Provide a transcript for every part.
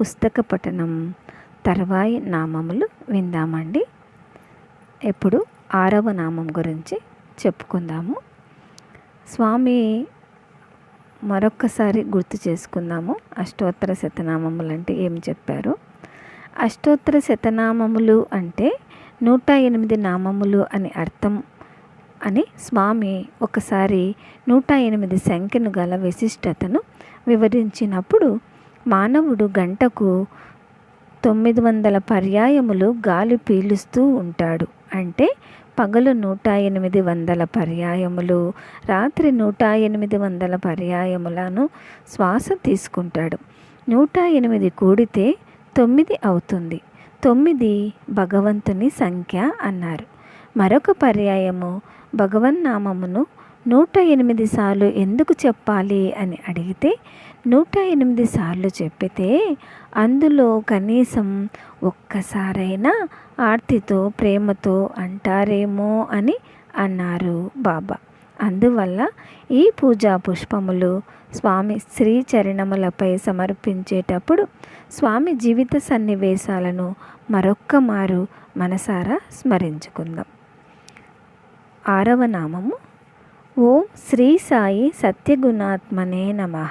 పుస్తక పఠనం తర్వాయి నామములు విందామండి. ఇప్పుడు ఆరవ నామం గురించి చెప్పుకుందాము. స్వామి మరొక్కసారి గుర్తు చేసుకుందాము. అష్టోత్తర శతనామములు అంటే ఏం చెప్పారు? అష్టోత్తర శతనామములు అంటే నూట ఎనిమిది నామములు అని అర్థం అని స్వామి ఒకసారి నూట ఎనిమిది సంఖ్యను గల విశిష్టతను వివరించినప్పుడు మానవుడు గంటకు తొమ్మిది వందల పర్యాయములు గాలి పీలుస్తూ ఉంటాడు. అంటే పగలు నూట ఎనిమిది వందల పర్యాయములు రాత్రి నూట ఎనిమిది వందల పర్యాయములను శ్వాస తీసుకుంటాడు. నూట ఎనిమిది కూడితే తొమ్మిది అవుతుంది. తొమ్మిది భగవంతుని సంఖ్య అన్నారు. మరొక పర్యాయము భగవన్నామమును నూట ఎనిమిది సార్లు ఎందుకు చెప్పాలి అని అడిగితే నూట ఎనిమిది సార్లు చెప్పితే అందులో కనీసం ఒక్కసారైనా ఆర్తితో ప్రేమతో అంటారేమో అని అన్నారు బాబా. అందువల్ల ఈ పూజా పుష్పములు స్వామి శ్రీ చరణములపై సమర్పించేటప్పుడు స్వామి జీవిత సన్నివేశాలను మరొక్క మారు మనసారా స్మరించుకుందాం. ఆరవ నామము ఓం శ్రీ సాయి సత్యగుణాత్మనే నమ.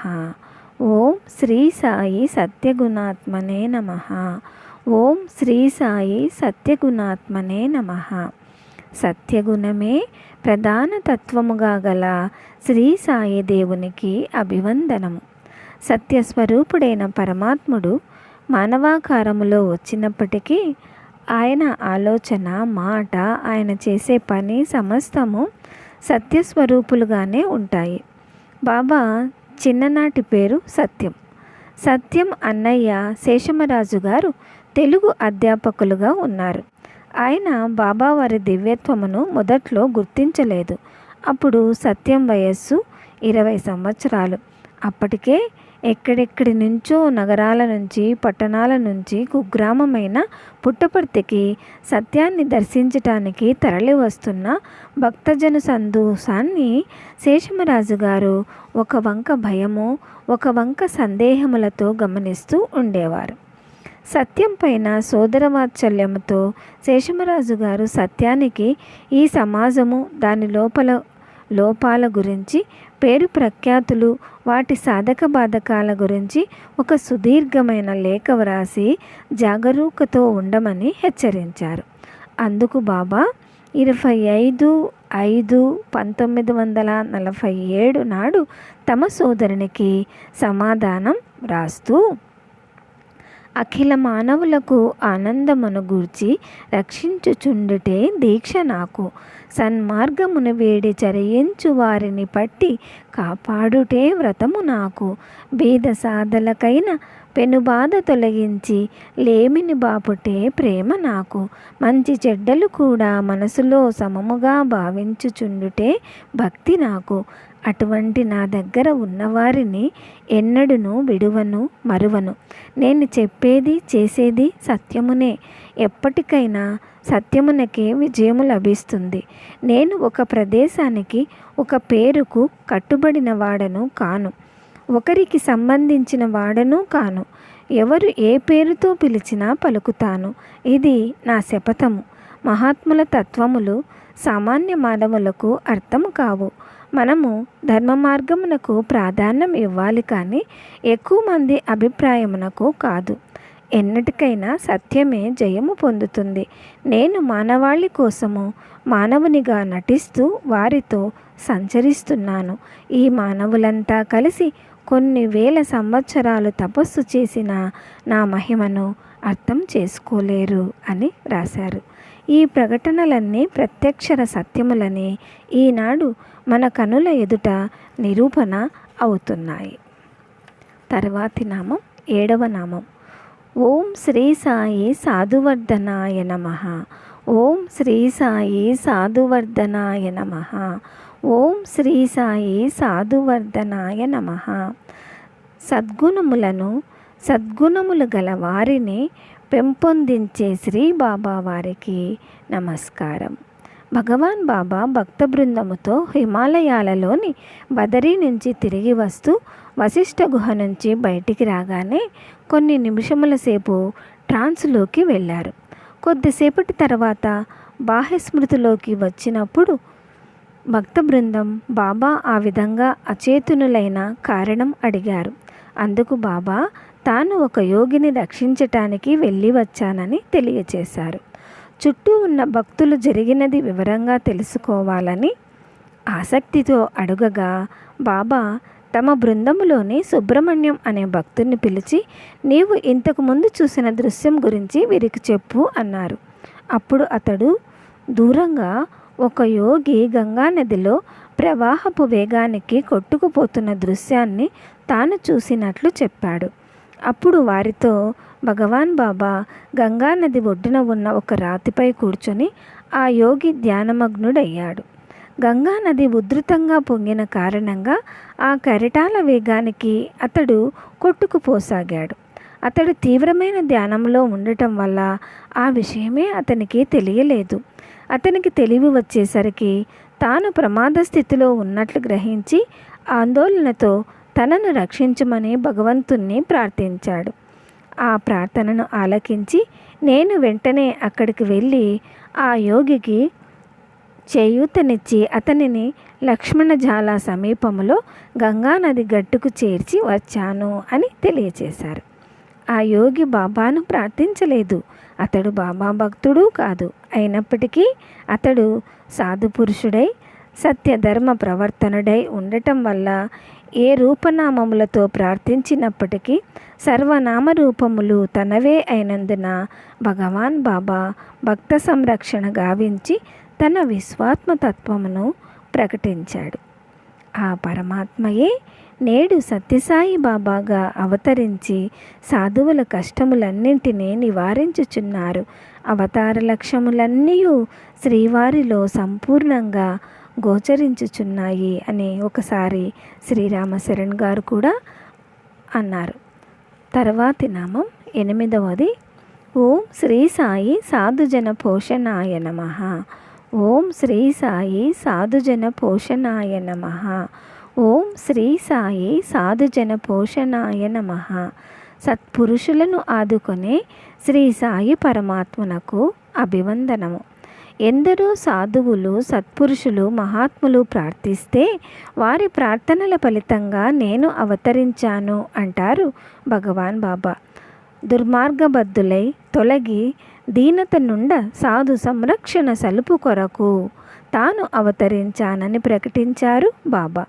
ఓం శ్రీ సాయి సత్యగుణాత్మనే నమ. ఓం శ్రీ సాయి సత్యగుణాత్మనే నమ. సత్యగుణమే ప్రధాన తత్వముగా గల శ్రీ సాయి దేవునికి అభివందనము. సత్యస్వరూపుడైన పరమాత్ముడు మానవాకారములో వచ్చినప్పటికీ ఆయన ఆలోచన మాట ఆయన చేసే పని సమస్తము సత్యస్వరూపులుగానే ఉంటాయి. బాబా చిన్ననాటి పేరు సత్యం. సత్యం అన్నయ్య శేషమరాజు గారు తెలుగు అధ్యాపకులుగా ఉన్నారు. ఆయన బాబావారి దివ్యత్వమును మొదట్లో గుర్తించలేదు. అప్పుడు సత్యం వయస్సు ఇరవై సంవత్సరాలు. అప్పటికే ఎక్కడెక్కడి నుంచో నగరాల నుంచి పట్టణాల నుంచి కుగ్రామమైన పుట్టపర్తికి సత్యాన్ని దర్శించటానికి తరలి వస్తున్న భక్తజన సందోషాన్ని శేషమరాజు గారు ఒక వంక భయము ఒక వంక సందేహములతో గమనిస్తూ ఉండేవారు. సత్యం పైన సోదరవాత్సల్యముతో శేషమరాజు గారు సత్యానికి ఈ సమాజము దాని లోపల లోపాల గురించి పేరు ప్రఖ్యాతులు వాటి సాధక బాధకాల గురించి ఒక సుదీర్ఘమైన లేఖ వ్రాసి జాగరూకతో ఉండమని హెచ్చరించారు. అందుకు బాబా ఇరవై ఐదు ఐదు పంతొమ్మిది వందల నలభై ఏడు నాడు తమ సోదరునికి సమాధానం రాస్తూ అఖిల మానవులకు ఆనందమును గూర్చి రక్షించుచుండుటే దీక్ష నాకు. సన్మార్గమును వేడి చరయించు వారిని పట్టి కాపాడుటే వ్రతము నాకు. భేద సాధలకైన పెనుబాధ తొలగించి లేమిని బాపుటే ప్రేమ నాకు. మంచి చెడ్డలు కూడా మనసులో సమముగా భావించుచుండుటే భక్తి నాకు. అటువంటి నా దగ్గర ఉన్నవారిని ఎన్నడును విడువను మరువను. నేను చెప్పేది చేసేది సత్యమునే. ఎప్పటికైనా సత్యమునకే విజయము లభిస్తుంది. నేను ఒక ప్రదేశానికి ఒక పేరుకు కట్టుబడిన వాడను కాను. ఒకరికి సంబంధించిన వాడను కాను. ఎవరు ఏ పేరుతో పిలిచినా పలుకుతాను. ఇది నా శపథము. మహాత్ముల తత్వములు సామాన్య మానవులకు అర్థము కావు. మనము ధర్మ మార్గమునకు ప్రాధాన్యం ఇవ్వాలి కానీ ఎక్కువ మంది అభిప్రాయమునకు కాదు. ఎన్నటికైనా సత్యమే జయము పొందుతుంది. నేను మానవాళి కోసము మానవునిగా నటిస్తూ వారితో సంచరిస్తున్నాను. ఈ మానవులంతా కలిసి కొన్ని వేల సంవత్సరాలు తపస్సు చేసిన నా మహిమను అర్థం చేసుకోలేరు అని రాశారు. ఈ ప్రకటనలన్నీ ప్రత్యక్షర సత్యములని. ఈనాడు మన కనుల ఎదుట నిరూపణ అవుతున్నాయి. తర్వాతి నామం ఏడవ నామం. ఓం శ్రీ సాయి సాధువర్ధనాయ నమ. ఓం శ్రీ సాయి సాధువర్ధనాయ నమ. ఓం శ్రీ సాయి సాధువర్ధనాయ నమ. సద్గుణములను సద్గుణములు గల వారిని పెంపొందించే శ్రీ బాబా వారికి నమస్కారం. భగవాన్ బాబా భక్త బృందముతో హిమాలయాలలోని బదరీ నుంచి తిరిగి వస్తూ వశిష్ఠ గుహ నుంచి బయటికి రాగానే కొన్ని నిమిషముల సేపు ట్రాన్స్లోకి వెళ్ళారు. కొద్దిసేపటి తర్వాత బాహ్యస్మృతిలోకి వచ్చినప్పుడు భక్త బృందం బాబా ఆ విధంగా అచేతునులైన కారణం అడిగారు. అందుకు బాబా తాను ఒక యోగిని రక్షించటానికి వెళ్ళి వచ్చానని తెలియచేశారు. చుట్టూ ఉన్న భక్తులు జరిగినది వివరంగా తెలుసుకోవాలని ఆసక్తితో అడుగగా బాబా తమ బృందములోని సుబ్రహ్మణ్యం అనే భక్తుని పిలిచి నీవు ఇంతకు ముందు చూసిన దృశ్యం గురించి వీరికి చెప్పు అన్నారు. అప్పుడు అతడు దూరంగా ఒక యోగి గంగా నదిలో ప్రవాహపు వేగానికి కొట్టుకుపోతున్న దృశ్యాన్ని తాను చూసినట్లు చెప్పాడు. అప్పుడు వారితో భగవాన్ బాబా గంగా నది ఒడ్డున ఉన్న ఒక రాతిపై కూర్చొని ఆ యోగి ధ్యానమగ్నుడయ్యాడు. గంగా నది ఉధృతంగా పొంగిన కారణంగా ఆ కెరటాల వేగానికి అతడు కొట్టుకుపోసాగాడు. అతడు తీవ్రమైన ధ్యానంలో ఉండటం వల్ల ఆ విషయమే అతనికి తెలియలేదు. అతనికి తెలివి వచ్చేసరికి తాను ప్రమాద స్థితిలో ఉన్నట్లు గ్రహించి ఆందోళనతో తనను రక్షించమని భగవంతుణ్ణి ప్రార్థించాడు. ఆ ప్రార్థనను ఆలకించి నేను వెంటనే అక్కడికి వెళ్ళి ఆ యోగికి చేయూతనిచ్చి అతనిని లక్ష్మణజాల సమీపంలో గంగానది గట్టుకు చేర్చి వచ్చాను అని తెలియచేశారు. ఆ యోగి బాబాను ప్రార్థించలేదు. అతడు బాబా భక్తుడు కాదు. అయినప్పటికీ అతడు సాధు పురుషుడై సత్యధర్మ ప్రవర్తనుడై ఉండటం వల్ల ఏ రూపనామములతో ప్రార్థించినప్పటికీ సర్వనామ రూపములు తనవే అయినందున భగవాన్ బాబా భక్త సంరక్షణ గావించి తన విశ్వాత్మతత్వమును ప్రకటించాడు. ఆ పరమాత్మయే నేడు సత్యసాయి బాబాగా అవతరించి సాధువుల కష్టములన్నింటినీ నివారించుచున్నారు. అవతార లక్ష్యములన్నీ శ్రీవారిలో సంపూర్ణంగా గోచరించుచున్నాయి అని ఒకసారి శ్రీరామశరణ్ గారు కూడా అన్నారు. తర్వాతి నామం ఎనిమిదవది. ఓం శ్రీ సాయి సాధుజన పోషణాయ నమ. ఓం శ్రీ సాయి సాధుజన పోషణాయ నమ. ఓం శ్రీ సాయి సాధుజన పోషణాయ నమ. సత్పురుషులను ఆదుకునే శ్రీ సాయి పరమాత్మనకు అభివందనము. ఎందరో సాధువులు సత్పురుషులు మహాత్ములు ప్రార్థిస్తే వారి ప్రార్థనల ఫలితంగా నేను అవతరించాను అంటారు భగవాన్ బాబా. దుర్మార్గబద్ధులై తొలగి దీనత నుండ సాధు సంరక్షణ సలుపు కొరకు తాను అవతరించానని ప్రకటించారు బాబా.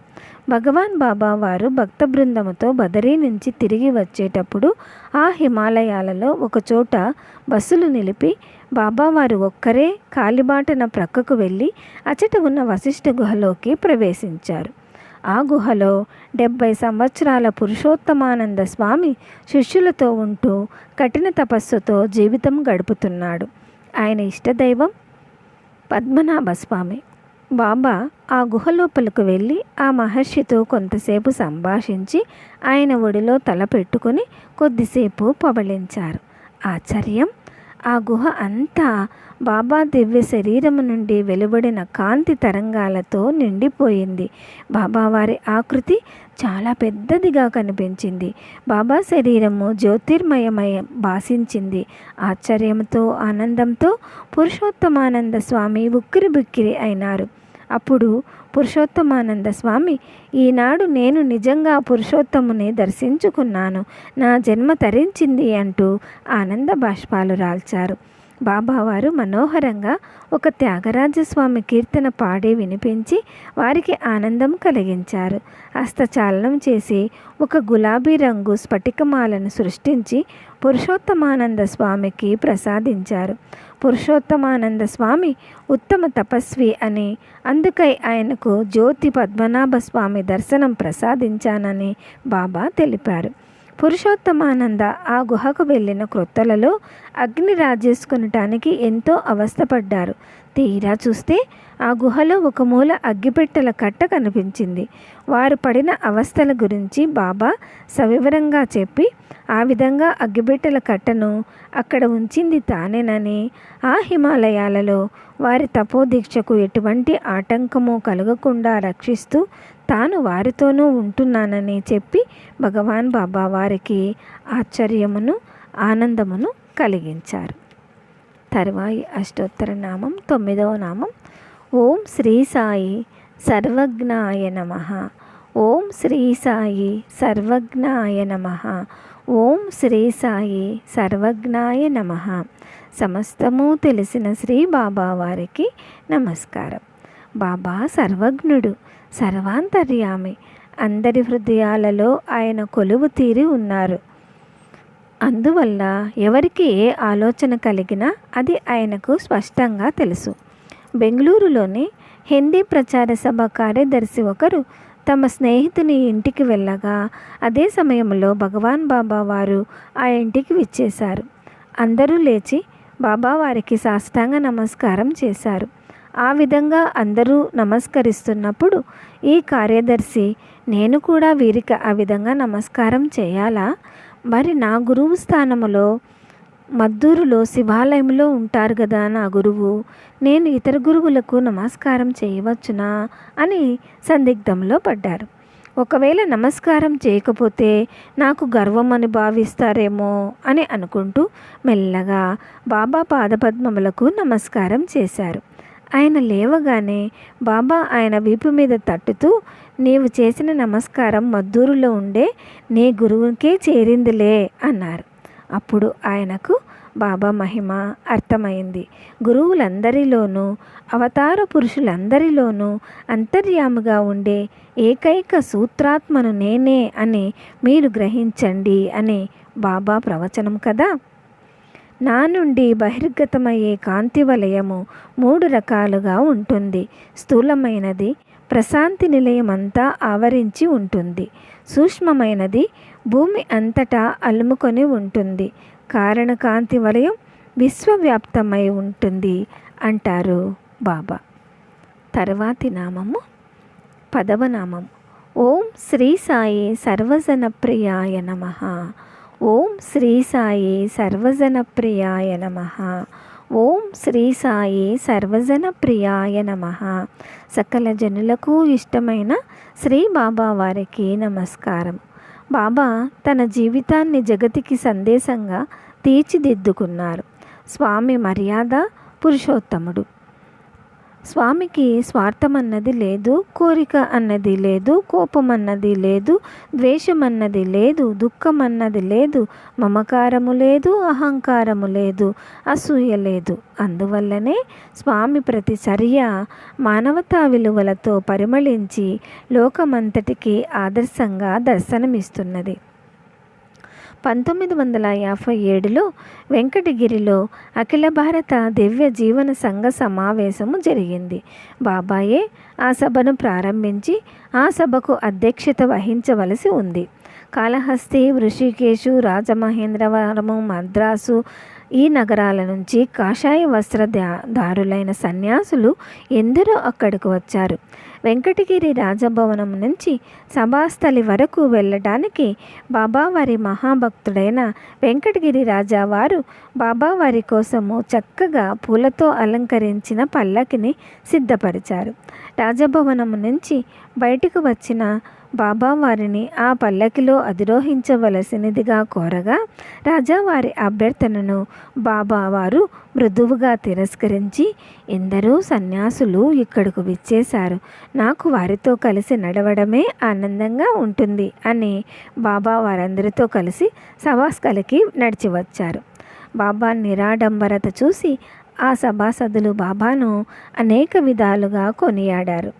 భగవాన్ బాబా వారు భక్త బృందముతో బదరీ నుంచి తిరిగి వచ్చేటప్పుడు ఆ హిమాలయాలలో ఒకచోట బస్సులు నిలిపి బాబావారు ఒక్కరే కాలిబాటన ప్రక్కకు వెళ్ళి అచట ఉన్న వశిష్ఠ గుహలోకి ప్రవేశించారు. ఆ గుహలో డెబ్భై సంవత్సరాల పురుషోత్తమానంద స్వామి శిష్యులతో ఉంటూ కఠిన తపస్సుతో జీవితం గడుపుతున్నాడు. ఆయన ఇష్టదైవం పద్మనాభ స్వామి. బాబా ఆ గుహ లోపలకు వెళ్ళి ఆ మహర్షితో కొంతసేపు సంభాషించి ఆయన ఒడిలో తల పెట్టుకుని కొద్దిసేపు పవళించారు. ఆశ్చర్యం! ఆ గుహ అంతా బాబా దివ్య శరీరము నుండి వెలువడిన కాంతి తరంగాలతో నిండిపోయింది. బాబావారి ఆకృతి చాలా పెద్దదిగా కనిపించింది. బాబా శరీరము జ్యోతిర్మయమయ భాషించింది ఆశ్చర్యంతో ఆనందంతో పురుషోత్తమానంద స్వామి ఉక్కిరి బిక్కిరి అయినారు. అప్పుడు పురుషోత్తమానంద స్వామి ఈనాడు నేను నిజంగా పురుషోత్తముని దర్శించుకున్నాను. నా జన్మ తరించింది అంటూ ఆనంద బాష్పాలు రాల్చారు. బాబావారు మనోహరంగా ఒక త్యాగరాజస్వామి కీర్తన పాడి వినిపించి వారికి ఆనందం కలిగించారు. హస్తచాలనం చేసి ఒక గులాబీ రంగు స్ఫటికమాలను సృష్టించి పురుషోత్తమానంద స్వామికి ప్రసాదించారు. పురుషోత్తమానంద స్వామి ఉత్తమ తపస్వి అని అందుకై ఆయనకు జ్యోతి పద్మనాభ స్వామి దర్శనం ప్రసాదించానని బాబా తెలిపారు. పురుషోత్తమానంద ఆ గుహకు వెళ్ళిన క్రొత్తలలో అగ్ని రాజేసుకునటానికి ఎంతో అవస్థపడ్డారు. తీరా చూస్తే ఆ గుహలో ఒక మూల అగ్గిపెట్టెల కట్ట కనిపించింది. వారు పడిన అవస్థల గురించి బాబా సవివరంగా చెప్పి ఆ విధంగా అగ్గిపెట్టెల కట్టను అక్కడ ఉంచింది తానేనని ఆ హిమాలయాలలో వారి తపోదీక్షకు ఎటువంటి ఆటంకము కలగకుండా రక్షిస్తూ తాను వారితోనూ ఉంటున్నానని చెప్పి భగవాన్ బాబా వారికి ఆశ్చర్యమును ఆనందమును కలిగించారు. తరువాయి అష్టోత్తర నామం తొమ్మిదవ నామం. ఓం శ్రీ సాయి సర్వజ్ఞాయ నమ. ఓం శ్రీ సాయి సర్వజ్ఞాయ నమ. ఓం శ్రీ సాయి సర్వజ్ఞాయ నమ. సమస్తము తెలిసిన శ్రీ బాబా వారికి నమస్కారం. బాబా సర్వజ్ఞుడు. సర్వాంతర్యామి. అందరి హృదయాలలో ఆయన కొలువు తీరి ఉన్నారు. అందువల్ల ఎవరికి ఏ ఆలోచన కలిగినా అది ఆయనకు స్పష్టంగా తెలుసు. బెంగళూరులోని హిందీ ప్రచార సభ కార్యదర్శి ఒకరు తమ స్నేహితుని ఇంటికి వెళ్ళగా అదే సమయంలో భగవాన్ బాబా వారు ఆ ఇంటికి విచ్చేశారు. అందరూ లేచి బాబా వారికి సాష్టాంగ నమస్కారం చేశారు. ఆ విధంగా అందరూ నమస్కరిస్తున్నప్పుడు ఈ కార్యదర్శి నేను కూడా వీరికి ఆ విధంగా నమస్కారం చేయాలా? మరి నా గురువు స్థానములో మద్దూరులో శివాలయంలో ఉంటారు కదా నా గురువు నేను ఇతర గురువులకు నమస్కారం చేయవచ్చునా? అని సందిగ్ధంలో పడ్డారు. ఒకవేళ నమస్కారం చేయకపోతే నాకు గర్వం అని భావిస్తారేమో అని అనుకుంటూ మెల్లగా బాబా పాదపద్మములకు నమస్కారం చేశారు. ఆయన లేవగానే బాబా ఆయన వీపు మీద తట్టుతూ నీవు చేసిన నమస్కారం మద్దూరులో ఉండే నీ గురువుకే చేరిందిలే అన్నారు. అప్పుడు ఆయనకు బాబా మహిమ అర్థమైంది. గురువులందరిలోనూ అవతార పురుషులందరిలోనూ అంతర్యాముగా ఉండే ఏకైక సూత్రాత్మను నేనే అని మీరు గ్రహించండి అని బాబా ప్రవచనం కదా? నా నుండి బహిర్గతమయ్యే కాంతి వలయము మూడు రకాలుగా ఉంటుంది. స్థూలమైనది ప్రశాంతి నిలయమంతా ఆవరించి ఉంటుంది. సూక్ష్మమైనది భూమి అంతటా అలుముకొని ఉంటుంది. కారణకాంతి వలయం విశ్వవ్యాప్తమై ఉంటుంది అంటారు బాబా. తర్వాతి నామము పదవ నామం. ఓం శ్రీ సాయి సర్వజనప్రియాయ నమః నమ. ఓం శ్రీ సాయి సర్వజన ప్రియాయ నమ. ఓం శ్రీ సాయి సర్వజన ప్రియాయ నమ. సకల జనులకు ఇష్టమైన శ్రీ బాబా వారికి నమస్కారం. బాబా తన జీవితాన్ని జగతికి సందేశంగా తీర్చిదిద్దుకున్నారు. స్వామి మర్యాద పురుషోత్తముడు. స్వామికి స్వార్థం అన్నది లేదు కోరిక అన్నది లేదు కోపం అన్నది లేదు ద్వేషం అన్నది లేదు దుఃఖం అన్నది లేదు మమకారము లేదు అహంకారము లేదు అసూయ లేదు. అందువల్లనే స్వామి ప్రతి చర్య మానవతా విలువలతో పరిమళించి లోకమంతటికి ఆదర్శంగా దర్శనమిస్తున్నది. పంతొమ్మిది వందల యాభై ఏడులో వెంకటగిరిలో అఖిల భారత దివ్య జీవన సంఘ సమావేశము జరిగింది. బాబాయే ఆ సభను ప్రారంభించి ఆ సభకు అధ్యక్షత వహించవలసి ఉంది. కాళహస్తి ఋషికేశు రాజమహేంద్రవరము మద్రాసు ఈ నగరాల నుంచి కాషాయ వస్త్ర దారులైన సన్యాసులు ఎందరో అక్కడికి వచ్చారు. వెంకటగిరి రాజభవనం నుంచి సభాస్థలి వరకు వెళ్ళడానికి బాబావారి మహాభక్తుడైన వెంకటగిరి రాజావారు బాబావారి కోసము చక్కగా పూలతో అలంకరించిన పల్లకిని సిద్ధపరిచారు. రాజభవనం నుంచి బయటకు వచ్చిన బాబా వారిని ఆ పల్లకిలో అధిరోహించవలసినదిగా కోరగా రాజావారి అభ్యర్థనను బాబా వారు మృదువుగా తిరస్కరించి ఎందరో సన్యాసులు ఇక్కడకు విచ్చేశారు. నాకు వారితో కలిసి నడవడమే ఆనందంగా ఉంటుంది అని బాబా వారందరితో కలిసి సభాస్కలికి నడిచి వచ్చారు బాబా నిరాడంబరత చూసి ఆ సభాసదులు బాబాను అనేక విధాలుగా కొనియాడారు.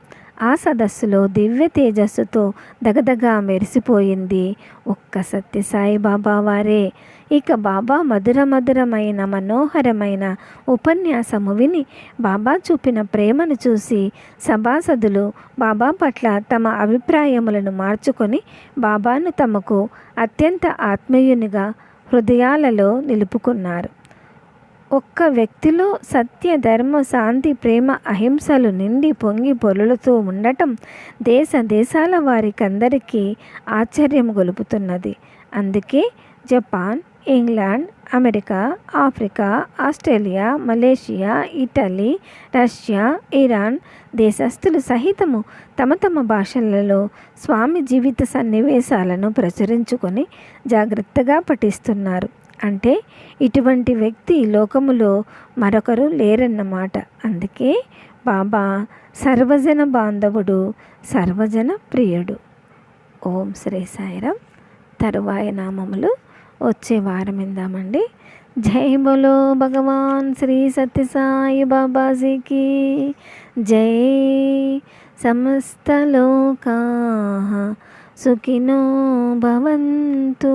ఆ సదస్సులో దివ్య తేజస్సుతో దగదగా మెరిసిపోయింది. ఒక్క సత్యసాయి బాబా వారే. ఇక బాబా మధుర మధురమైన మనోహరమైన ఉపన్యాసము విని బాబా చూపిన ప్రేమను చూసి సభాసదులు బాబా పట్ల తమ అభిప్రాయములను మార్చుకొని బాబాను తమకు అత్యంత ఆత్మీయునిగా హృదయాలలో నిలుపుకున్నారు. ఒక్క వ్యక్తిలో సత్య ధర్మ శాంతి ప్రేమ అహింసలు నిండి పొంగి పొరులుతూ ఉండటం దేశ దేశాల వారికందరికీ ఆశ్చర్యం గొలుపుతున్నది. అందుకే Japan England America Africa Australia Malaysia Italy Russia Iran దేశస్థులు సహితము తమ తమ భాషలలో స్వామి జీవిత సన్నివేశాలను ప్రచురించుకొని జాగ్రత్తగా పఠిస్తున్నారు. అంటే ఇటువంటి వ్యక్తి లోకములో మరొకరు లేరన్నమాట. అందుకే బాబా సర్వజన బాంధవుడు సర్వజన ప్రియుడు. ఓం శ్రీ సాయిరామ్ తరువాయ నామములు వచ్చే వారం ఇందామండి జై బోలో భగవాన్ శ్రీ సత్యసాయి బాబాజీకి. జై సమస్త లోకా సుఖినో భవంతు.